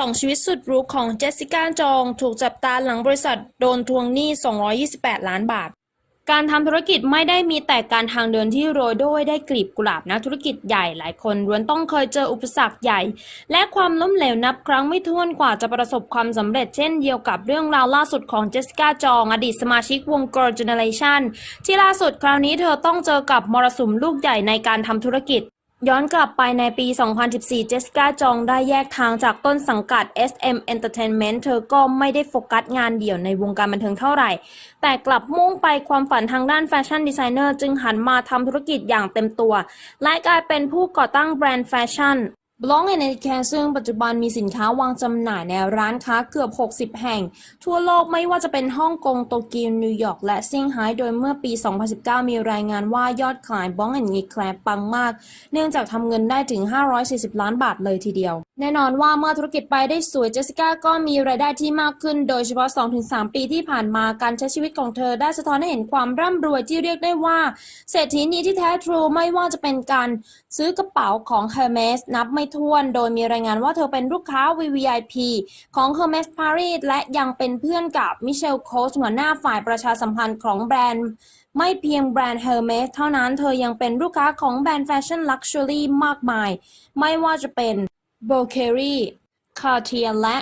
สองชีวิตสุดรูของเจสสิก้าจอง ถูกจับตาหลังบริษัทโดนทวงหนี้ 228 ล้านบาท การทำธุรกิจไม่ได้มีแต่การทางเดินที่โรยด้วยได้กลีบกุหลาบนะธุรกิจใหญ่หลายคนล้วนต้องเคยเจออุปสรรคใหญ่ และความล้มเหลวนับครั้งไม่ถ้วนกว่าจะประสบความสำเร็จเช่นเดียวกับเรื่องราวล่าสุดของเจสสิก้าจองอดีตสมาชิกวง Girl Generation ที่ล่าสุดคราวนี้เธอต้องเจอกับมรสุมลูกใหญ่ในการทำธุรกิจ ย้อนกลับไปในปี 2014 เจสกาจองได้แยกทางจากต้นสังกัด SM Entertainment เธอก็ไม่ได้โฟกัสงานเดี่ยวในวงการบันเทิงเท่าไหร่ แต่กลับมุ่งไปความฝันทางด้านแฟชั่นดีไซเนอร์จึงหันมาทำธุรกิจอย่างเต็มตัว และกลายเป็นผู้ก่อตั้งแบรนด์แฟชั่น b l o n g and Care ซึ่งปัจจุบันมีสินค้าวางจำหน่ายในร้านค้าเกือบ 60 แห่ง ทั่วโลกไม่ว่าจะเป็นฮ่องกง โตเกียว นิวยอร์ก และเซี่ยงไฮ้โดยเมื่อปี 2019 มีรายงานว่ายอดขาย b l o n g and Care ปังมาก เนื่องจากทำเงินได้ถึง 540 ล้านบาทเลยทีเดียว แน่นอนว่าเมื่อธุรกิจไปได้สวยเจสสิก้าก็มีรายได้ที่มากขึ้น โดยเฉพาะ 2-3 ปีที่ผ่านมาการใช้ชีวิตของเธอได้สะท้อนให้เห็นความร่ำรวยที่เรียกได้ว่า เศรษฐีนีที่แท้ทรูไม่ว่าจะเป็นการซื้อกระเป๋าของ Hermes นับไม่ถ้วน โดยมีรายงานว่าเธอเป็นลูกค้า VVIP ของ Hermes Paris และยังเป็นเพื่อนกับมิเชลโคสหัวหน้าฝ่ายประชาสัมพันธ์ของแบรนด์ ไม่เพียงแบรนด์ Hermes เท่านั้นเธอยังเป็นลูกค้าของแบรนด์แฟชั่นลักชัวรี่มากมาย ไม่ว่าจะเป็น b o c e r i Cartier และ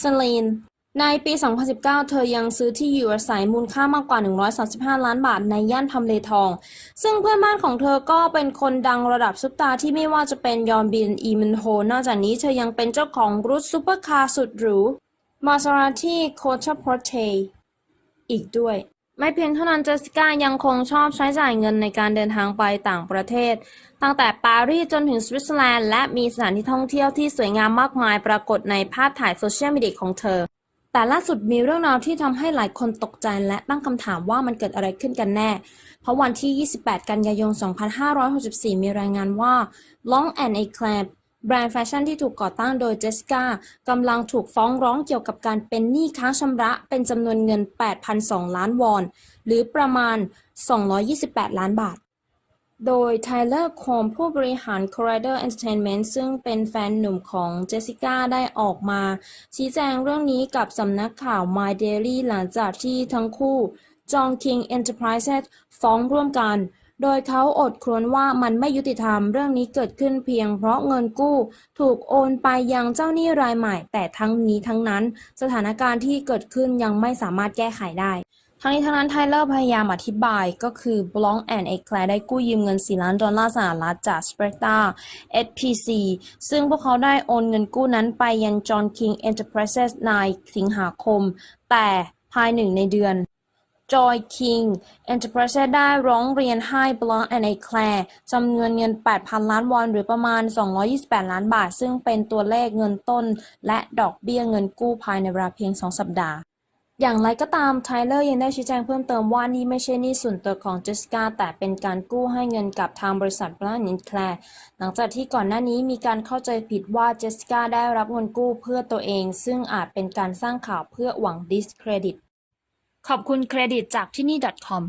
Celine ในปี 2019 เธอยังซื้อที่อยู่อาศัยมูลค่ามากกว่า 135 ล้านบาทในย่านทำเลทอง ซึ่งเพื่อนบ้านของเธอก็เป็นคนดังระดับซุปตาที่ไม่ว่าจะเป็นยอนบิน อีมันโฮ นอกจากนี้เธอยังเป็นเจ้าของรถซูเปอร์คาร์สุดหรู Maserati Coach Porte อีกด้วย ไม่เพียงเท่านั้นเจสสิก้ายังคงชอบใช้จ่ายเงินในการเดินทางไปต่างประเทศ ตั้งแต่ปารีสจนถึงสวิตเซอร์แลนด์และมีสถานที่ท่องเที่ยวที่สวยงามมากมายปรากฏในภาพถ่ายโซเชียลมีเดียของเธอ แต่ล่าสุดมีเรื่องราวที่ทำให้หลายคนตกใจและตั้งคำถามว่ามันเกิดอะไรขึ้นกันแน่ เพราะวันที่ 28 กันยายน 2564 มีรายงานว่า Long and Eclair แบรนด์แฟชั่นที่ถูกก่อตั้งโดยเจสสิก้ากำลังถูกฟ้องร้องเกี่ยวกับการเป็นหนี้ค้างชำระเป็นจำนวนเงิน 8,002 ล้านวอน หรือประมาณ 228 ล้านบาท โดยไทเลอร์โคมผู้บริหาร Collider Entertainment ซึ่งเป็นแฟนหนุ่มของเจสสิก้าได้ออกมา ชี้แจงเรื่องนี้กับสำนักข่าว My Daily หลังจากที่ทั้งคู่ John King Enterprises ฟ้องร่วมกัน โดยเขาอดครวญว่ามันไม่ยุติธรรมเรื่องนี้เกิดขึ้นเพียงเพราะเงินกู้ ถูกโอนไปยังเจ้าหนี้รายใหม่ แต่ทั้งนี้ทั้งนั้น สถานการณ์ที่เกิดขึ้นยังไม่สามารถแก้ไขได้ ทั้งนี้ทั้งนั้นไทเลอร์พยายามอธิบายก็คือ b l o n k and Eclair ได้กู้ยืมเงิน 4 ล้านดอลลาร์สหรัฐจาก Spectra SPC ซึ่งพวกเขาได้โอนเงินกู้นั้นไปยัง John King Enterprises ในสิงหาคม แต่ภายหนึ่งในเดือน Joy King Enterprises ได้ร้องเรียนให้ b l o n k and Eclair จำนวนเงิน 8,000 ล้านวอน หรือประมาณ 228 ล้านบาท ซึ่งเป็นตัวเลขเงินต้น และดอกเบี้ยเงินกู้ภายในเวลาเพียง 2 สัปดาห์ อย่างไรก็ตาม ไทเลอร์ยังได้ชี้แจงเพิ่มเติมว่านี่ไม่ใช่หนี้ส่วนตัวของเจสกาแต่เป็นการกู้ให้เงินกับทางบริษัทบรานนินแคลร์หลังจากที่ก่อนหน้านี้มีการเข้าใจผิดว่าเจสกาได้รับเงินกู้เพื่อตัวเอง ซึ่งอาจเป็นการสร้างข่าวเพื่อหวังดิสเครดิต ขอบคุณเครดิตจากที่นี่ .com